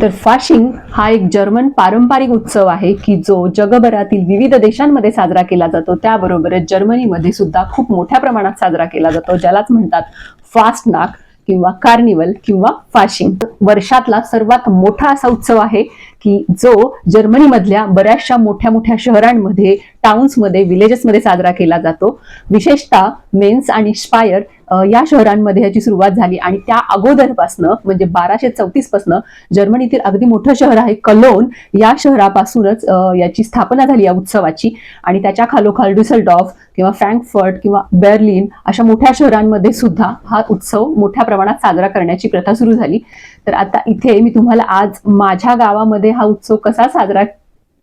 तर फाशिंग हा एक जर्मन पारंपरिक उत्सव आहे की जो जगभरातील विविध देशांमध्ये साजरा केला जातो. त्याबरोबरच जर्मनीमध्ये सुद्धा खूप मोठ्या प्रमाणात साजरा केला जातो ज्यालाच म्हणतात फास्ट नाक किंवा कार्निवल किंवा फाशिंग. वर्षातला सर्वात मोठा असा उत्सव आहे की जो जर्मनीमधल्या बऱ्याचशा मोठ्या मोठ्या शहरांमध्ये टाउन्समध्ये विलेजेसमध्ये साजरा केला जातो. विशेषतः मेन्स आणि स्पायर या शहरांमध्ये ह्याची सुरुवात झाली आणि त्या अगोदरपासनं म्हणजे बाराशे चौतीस पासनं जर्मनीतील अगदी मोठं शहर आहे कलोन. या शहरापासूनच याची स्थापना झाली या उत्सवाची. आणि त्याच्या खालोखाल डुसलडॉफ किंवा फ्रँकफर्ट किंवा बेर्लिन अशा मोठ्या शहरांमध्ये सुद्धा हा उत्सव मोठ्या प्रमाणात साजरा करण्याची प्रथा सुरू झाली. तर आता इथे मी तुम्हाला आज माझ्या गावामध्ये हा उत्सव कसा साजरा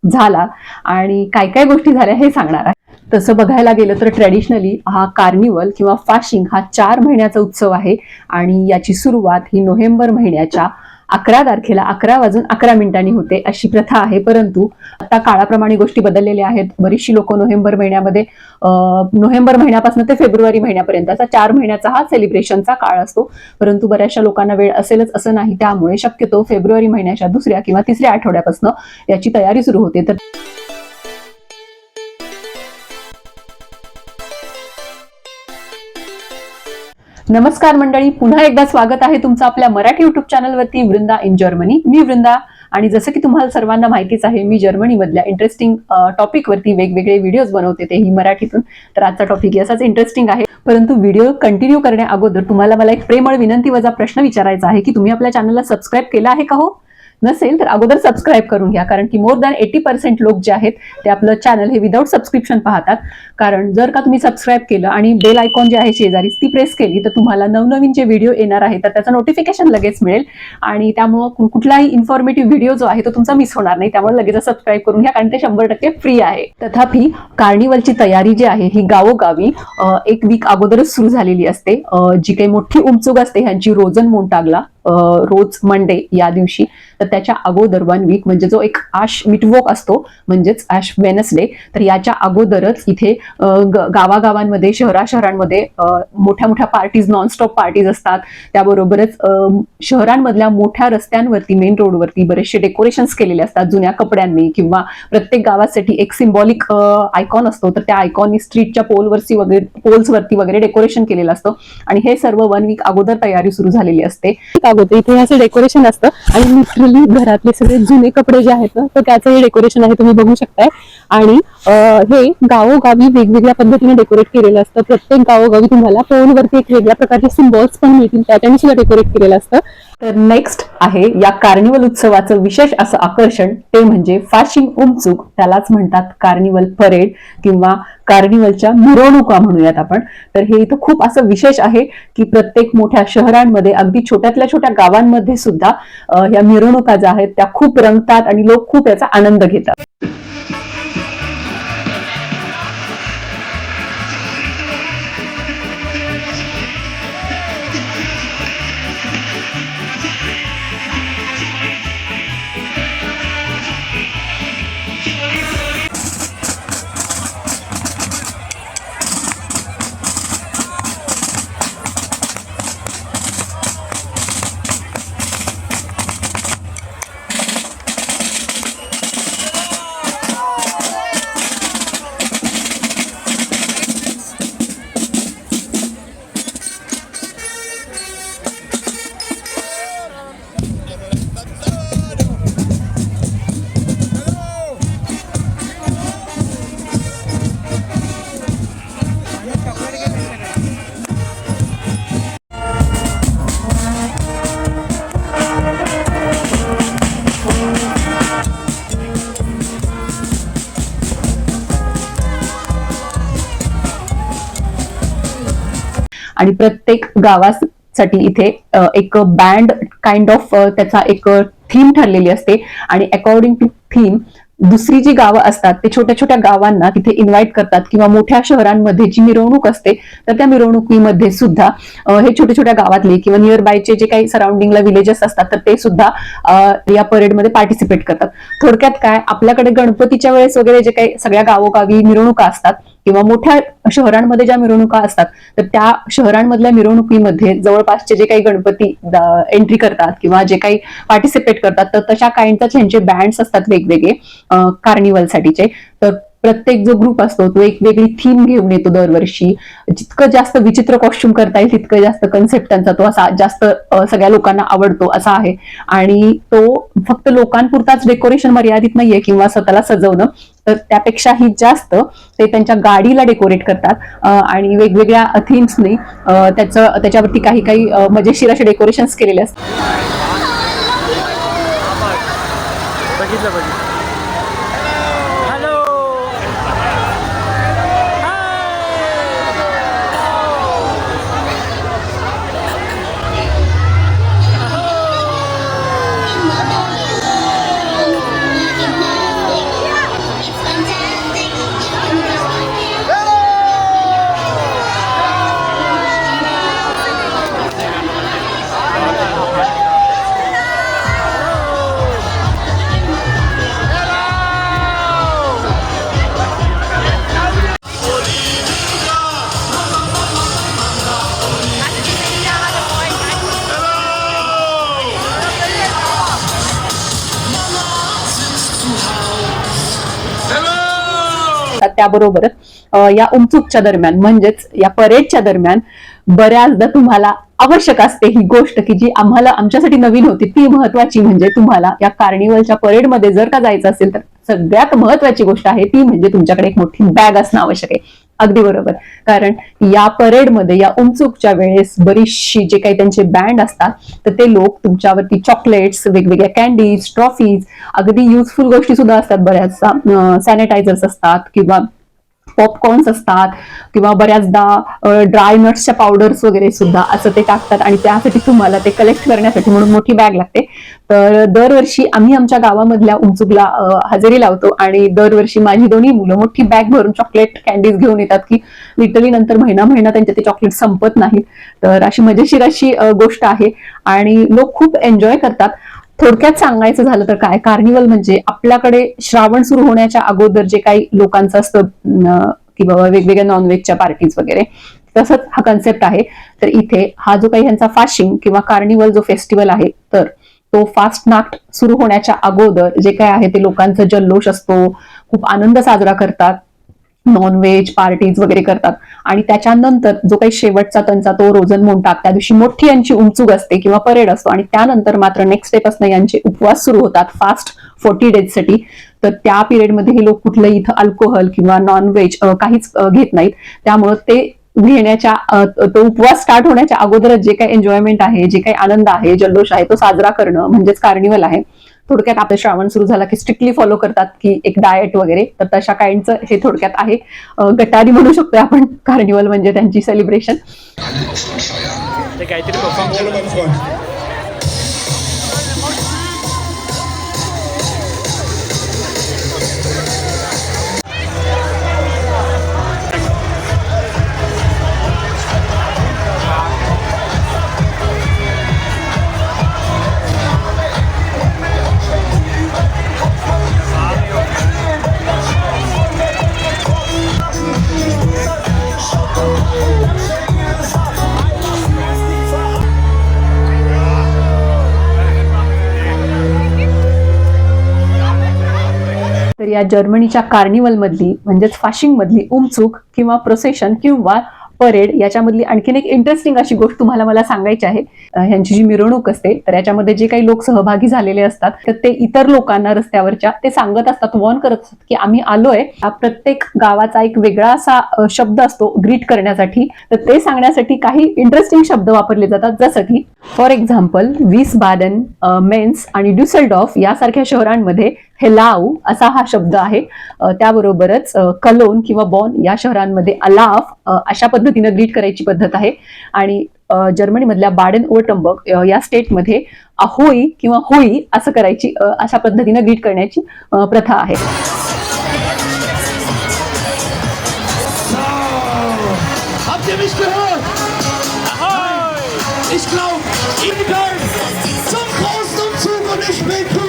झाला आणि काय काय गोष्टी झाल्या हे सांगणार आहे. तसं बघायला गेलं तर ट्रॅडिशनली हा कार्निवल किंवा फाशिंग हा चार महिन्याचा उत्सव आहे. आणि याची सुरुवात ही नोव्हेंबर महिन्याच्या अकरा तारखेला अकरा वाजून अकरा मिनिटांनी होते अशी प्रथा आहे. परंतु आता काळाप्रमाणे गोष्टी बदललेल्या आहेत. बरीचशी लोक नोव्हेंबर महिन्यामध्ये नोव्हेंबर महिन्यापासून ते फेब्रुवारी महिन्यापर्यंत असा चार महिन्याचा हा सेलिब्रेशनचा काळ असतो. परंतु बऱ्याचशा लोकांना वेळ असेलच असं नाही. त्यामुळे शक्यतो फेब्रुवारी महिन्याच्या दुसऱ्या किंवा तिसऱ्या आठवड्यापासून याची तयारी सुरू होते. तर नमस्कार मंडळी पुन्हा एकदा स्वागत आहे तुमचं आपल्या मराठी युट्यूब चॅनलवरती वृंदा इन जर्मनी मी वृंदा आणि जसं की तुम्हाला सर्वांना माहितीच आहे मी जर्मनीमधल्या इंटरेस्टिंग टॉपिकवरती वेगवेगळे व्हिडिओज बनवते तेही मराठीतून. तर आजचा टॉपिक असाच इंटरेस्टिंग आहे. परंतु व्हिडिओ कंटिन्यू करण्या अगोदर तुम्हाला मला एक प्रेमळ विनंती वजा प्रश्न विचारायचा आहे की तुम्ही आपल्या चॅनलला सबस्क्राईब केला आहे का हो? नसेल तर अगोदर सबस्क्राईब करून घ्या कारण की मोर दॅन एटी पर्सेंट लोक जे आहेत ते आपलं चॅनल हे विदाऊट सबस्क्रिप्शन पाहतात. कारण जर का तुम्ही सबस्क्राईब केलं आणि बेल आयकॉन जे आहे शेजारी ती प्रेस केली तर तुम्हाला नवनवीन जे व्हिडिओ येणार आहे तर त्याचं नोटिफिकेशन लगेच मिळेल. आणि त्यामुळं कुठलाही इन्फॉर्मेटिव्ह व्हिडिओ जो आहे तो तुमचा मिस होणार नाही. त्यामुळे लगेच सबस्क्राईब करून घ्या कारण ते शंभर टक्के फ्री आहे. तथापि कार्निवलची तयारी जी आहे ही गावोगावी एक वीक अगोदरच सुरू झालेली असते. जी काही मोठी उमचूक असते ह्यांची रोजन मोंटागला रोज मंडे या दिवशी तर त्याच्या अगोदर वन वीक म्हणजे जो एक आश मिटवोक असतो म्हणजेच आश वेनसडे तर याच्या अगोदरच इथे गावागावांमध्ये शहरा शहरांमध्ये मोठ्या मोठ्या पार्टीज नॉनस्टॉप पार्टीज असतात. त्याबरोबरच शहरांमधल्या मोठ्या रस्त्यांवरती मेन रोडवरती बरेचसे डेकोरेशन्स केलेले असतात. जुन्या कपड्यांनी किंवा प्रत्येक गावासाठी एक सिम्बॉलिक आयकॉन असतो. तर त्या आयकॉननी स्ट्रीटच्या पोलवरती वगैरे पोल्सवरती वगैरे डेकोरेशन केलेलं असतं. आणि हे सर्व वन वीक अगोदर तयारी सुरू झालेली असते. अगोदर इथे असं डेकोरेशन असतं. आणि लिटरली घरातले सगळे जुने कपडे जे आहेत ना तर त्याचं हे डेकोरेशन आहे तुम्ही बघू शकताय. आणि हे गावोगावी वेगवेगळ्या पद्धतीने डेकोरेट केलेलं असतं. प्रत्येक गावोगावी तुम्हाला फोनवरती एक वेगळ्या प्रकारचे सिम्बॉल्स पण मिळतील. त्याच्याने सुद्धा डेकोरेट केलेलं असतं. तर नेक्स्ट आहे या कार्निवल उत्सवाचं विशेष असं आकर्षण ते म्हणजे फाशिंग उमचूक. त्यालाच म्हणतात कार्निवल परेड किंवा कार्निवलच्या मिरवणुका म्हणूयात आपण. तर हे इथं खूप असं विशेष आहे की प्रत्येक मोठ्या शहरांमध्ये अगदी छोट्यातल्या छोट्या गावांमध्ये सुद्धा या मिरवणुका ज्या आहेत त्या खूप रंगतात आणि लोक खूप याचा आनंद घेतात. आणि प्रत्येक गावासाठी इथे एक बँड काइंड ऑफ त्याचा एक थीम ठरलेली असते. आणि अकॉर्डिंग टू थीम दुसरी जी गावं असतात ते छोट्या छोट्या गावांना तिथे इन्व्हाइट करतात किंवा मोठ्या शहरांमध्ये जी मिरवणूक असते तर त्या मिरवणुकीमध्ये सुद्धा हे छोट्या छोट्या गावातले किंवा नियर बायचे जे काही सराउंडिंगला विलेजेस असतात तर ते सुद्धा या परेडमध्ये पार्टिसिपेट करतात. थोडक्यात काय आपल्याकडे गणपतीच्या वेळेस वगैरे जे काही सगळ्या गावोगावी मिरवणुका असतात किंवा मोठ्या शहरांमध्ये ज्या मिरवणुका असतात तर त्या शहरांमधल्या मिरवणुकीमध्ये जवळपासचे जे काही गणपती एंट्री करतात किंवा जे काही पार्टिसिपेट करतात तर तशा काइंडचे ह्यांचे बँड्स असतात वेगवेगळे. कार्निवल साठीचे तर प्रत्येक जो ग्रुप असतो तो एक वेगळी थीम घेऊन येतो दरवर्षी. जितकं जास्त विचित्र कॉस्ट्युम करता येईल तितकं जास्त कन्सेप्ट त्यांचा तो असा जास्त सगळ्या लोकांना आवडतो असा आहे. आणि तो फक्त लोकांपुरताच डेकोरेशन मर्यादित नाहीये किंवा स्वतःला सजवणं. तर त्यापेक्षाही जास्त ते त्यांच्या गाडीला डेकोरेट करतात. आणि वेगवेगळ्या थीम्सनी त्याचं त्याच्यावरती काही काही मजेशीर असे डेकोरेशन्स केलेले असतात. त्याबरोबरच या उमचूकच्या दरम्यान म्हणजेच या परेडच्या दरम्यान बऱ्याचदा तुम्हाला आवश्यक असते ही गोष्ट की जी आम्हाला आमच्यासाठी नवीन होती ती महत्वाची म्हणजे तुम्हाला या कार्निवलच्या परेडमध्ये जर का जायचं असेल तर सगळ्यात महत्वाची गोष्ट आहे ती म्हणजे तुमच्याकडे एक मोठी बॅग असणं आवश्यक आहे. अगदी बरोबर. कारण या परेडमध्ये या उमचूकच्या वेळेस बरीचशी जे काही त्यांचे बँड असतात तर ते लोक तुमच्यावरती चॉकलेट्स वेगवेगळ्या कॅन्डीज ट्रॉफीज अगदी युजफुल गोष्टी सुद्धा असतात बऱ्याचशा सॅनिटायझर्स असतात किंवा पॉपकॉर्न्स असतात किंवा बऱ्याचदा ड्राय नट्सच्या पावडर्स वगैरे सुद्धा असं ते टाकतात आणि त्यासाठी तुम्हाला ते कलेक्ट करण्यासाठी म्हणून मोठी बॅग लागते. तर दरवर्षी आम्ही आमच्या गावामधल्या उंचुकला हजेरी लावतो आणि दरवर्षी माझी दोन्ही मुलं मोठी बॅग भरून चॉकलेट कॅन्डीज घेऊन येतात की लिटरली नंतर महिना महिना त्यांच्या ते चॉकलेट संपत नाहीत. तर अशी मजेशीर अशी गोष्ट आहे आणि लोक खूप एन्जॉय करतात. थोडक्यात सांगायचं झालं तर काय? कार्निवल म्हणजे आपल्याकडे श्रावण सुरू होण्याच्या अगोदर जे काही लोकांचं असतं की बाबा वेगवेगळ्या नॉनव्हेजच्या पार्टीज वगैरे तसंच हा कन्सेप्ट आहे. तर इथे हा जो काही ह्यांचा फाशिंग किंवा कार्निवल जो फेस्टिवल आहे तर तो फास्ट नाट सुरू होण्याच्या अगोदर जे काय आहे ते लोकांचा जल्लोष असतो खूप आनंद साजरा करतात. नॉनव्हेज पार्टीज वगैरे करतात. आणि त्याच्यानंतर जो काही शेवटचा त्यांचा तो रोजन म्हणतात त्या दिवशी मोठी यांची उंचूक असते किंवा परेड असतो आणि त्यानंतर मात्र नेक्स्ट डे यांचे उपवास सुरू होतात फास्ट फोर्टी डेजसाठी. तर त्या पिरियडमध्ये हे लोक कुठलंही इथं अल्कोहोल किंवा नॉनव्हेज काहीच घेत नाहीत. त्यामुळं ते घेण्याच्या तो उपवास स्टार्ट होण्याच्या अगोदरच जे काही एन्जॉयमेंट आहे जे काही आनंद आहे जल्लोष आहे तो साजरा करणं म्हणजेच कार्निवल आहे. थोडक्यात आपलं श्रावण सुरू झाला की स्ट्रिक्टली फॉलो करतात की एक डाएट वगैरे. तर तशा काइंडचं हे थोडक्यात आहे. गटारी म्हणू शकतोय आपण. कार्निवल म्हणजे त्यांची सेलिब्रेशन काहीतरी या जर्मनीच्या कार्निवल मधली म्हणजेच फाशिंग मधली उमचूक किंवा प्रोसेशन किंवा परेड याच्यामधली आणखीन एक इंटरेस्टिंग अशी गोष्ट तुम्हाला मला सांगायची आहे. ह्यांची जी मिरवणूक असते तर याच्यामध्ये जे काही लोक सहभागी झालेले असतात तर ते इतर लोकांना रस्त्यावरच्या ते सांगत असतात वॉर्न करत असतात की आम्ही आलोय. प्रत्येक गावाचा एक वेगळा असा शब्द असतो ग्रीट करण्यासाठी. तर ते सांगण्यासाठी काही इंटरेस्टिंग शब्द वापरले जातात जसं की फॉर एक्झाम्पल वीस बादन मेन्स आणि ड्युसेलडॉफ यासारख्या शहरांमध्ये हेलाव असा हा शब्द आहे. त्याबरोबरच कलोन किंवा बॉन या शहरांमध्ये अलाफ अशा पद्धतीनं ग्रीट करायची पद्धत आहे. आणि जर्मनीमधल्या बाडेन ओटंबर्ग या स्टेटमध्ये अहोई किंवा होई असं करायची अशा पद्धतीनं ग्रीट करण्याची प्रथा आहे. Ich glaube, ihr gehört zum großen Umzug und ich bin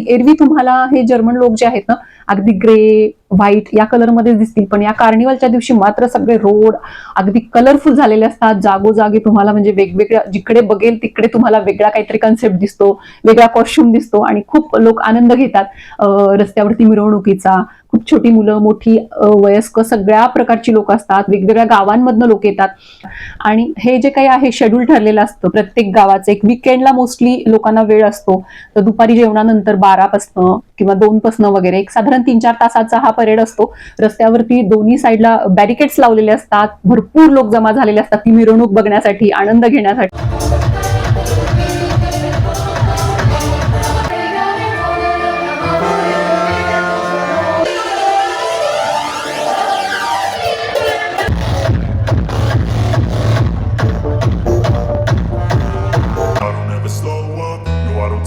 आणि एरवी तुम्हाला हे जर्मन लोक जे आहेत ना अगदी ग्रे व्हाईट या कलरमध्ये दिसतील. पण या कार्निवलच्या दिवशी मात्र सगळे रोड अगदी कलरफुल झालेले असतात. जागोजागी तुम्हाला म्हणजे वेगवेगळ्या जिकडे बघेल तिकडे तुम्हाला वेगळा काहीतरी कन्सेप्ट दिसतो वेगळा कॉस्ट्युम दिसतो आणि खूप लोक आनंद घेतात रस्त्यावरती मिरवणुकीचा. खूप छोटी मुलं मोठी वयस्क सगळ्या प्रकारची लोक असतात. वेगवेगळ्या गावांमधनं लोक येतात. आणि हे जे काही आहे शेड्यूल ठरलेलं असतं. प्रत्येक गावाचं एक विकेंडला मोस्टली लोकांना वेळ असतो. तर दुपारी जेवणानंतर बारापासनं किंवा दोनपासनं वगैरे. एक साधारण तीन चार तासाचा हा परेड असतो. रस्त्यावरती दोन्ही साईडला बॅरिकेड्स लावलेले असतात. भरपूर लोक जमा झालेले असतात. ती मिरवणूक बघण्यासाठी आनंद घेण्यासाठी.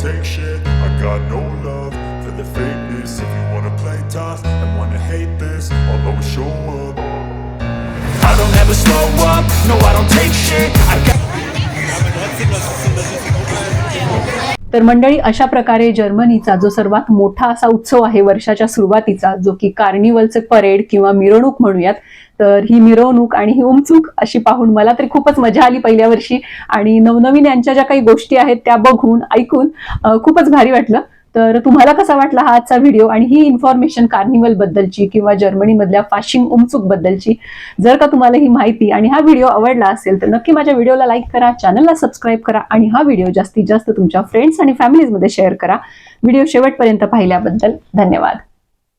Take shit. I got no love. Fakeness If you wanna play tough and wanna hate this I'll always show up. I don't ever slow up, no I don't take shit. I got तर मंडळी अशा प्रकारे जर्मनीचा जो सर्वात मोठा असा उत्सव आहे वर्षाच्या सुरुवातीचा जो की कार्निवलचे परेड किंवा मिरवणूक म्हणूयात तर ही मिरवणूक आणि ही उमचूक अशी पाहून मला तरी खूपच मजा आली पहिल्या वर्षी. आणि नवनवीन यांच्या ज्या काही गोष्टी आहेत त्या बघून ऐकून खूपच भारी वाटलं. तर तुम्हाला कसा वाटला हा आजचा व्हिडिओ आणि ही इन्फॉर्मेशन कार्निवल बद्दलची किंवा जर्मनीमधल्या फाशिंग उमचूक बद्दलची? जर का तुम्हाला ही माहिती आणि हा व्हिडिओ आवडला असेल तर नक्की माझ्या व्हिडिओला लाईक करा चॅनलला सबस्क्राईब करा आणि हा व्हिडिओ जास्तीत जास्त तुमच्या फ्रेंड्स आणि फॅमिलीजमध्ये शेअर करा. व्हिडिओ शेवटपर्यंत पाहिल्याबद्दल धन्यवाद.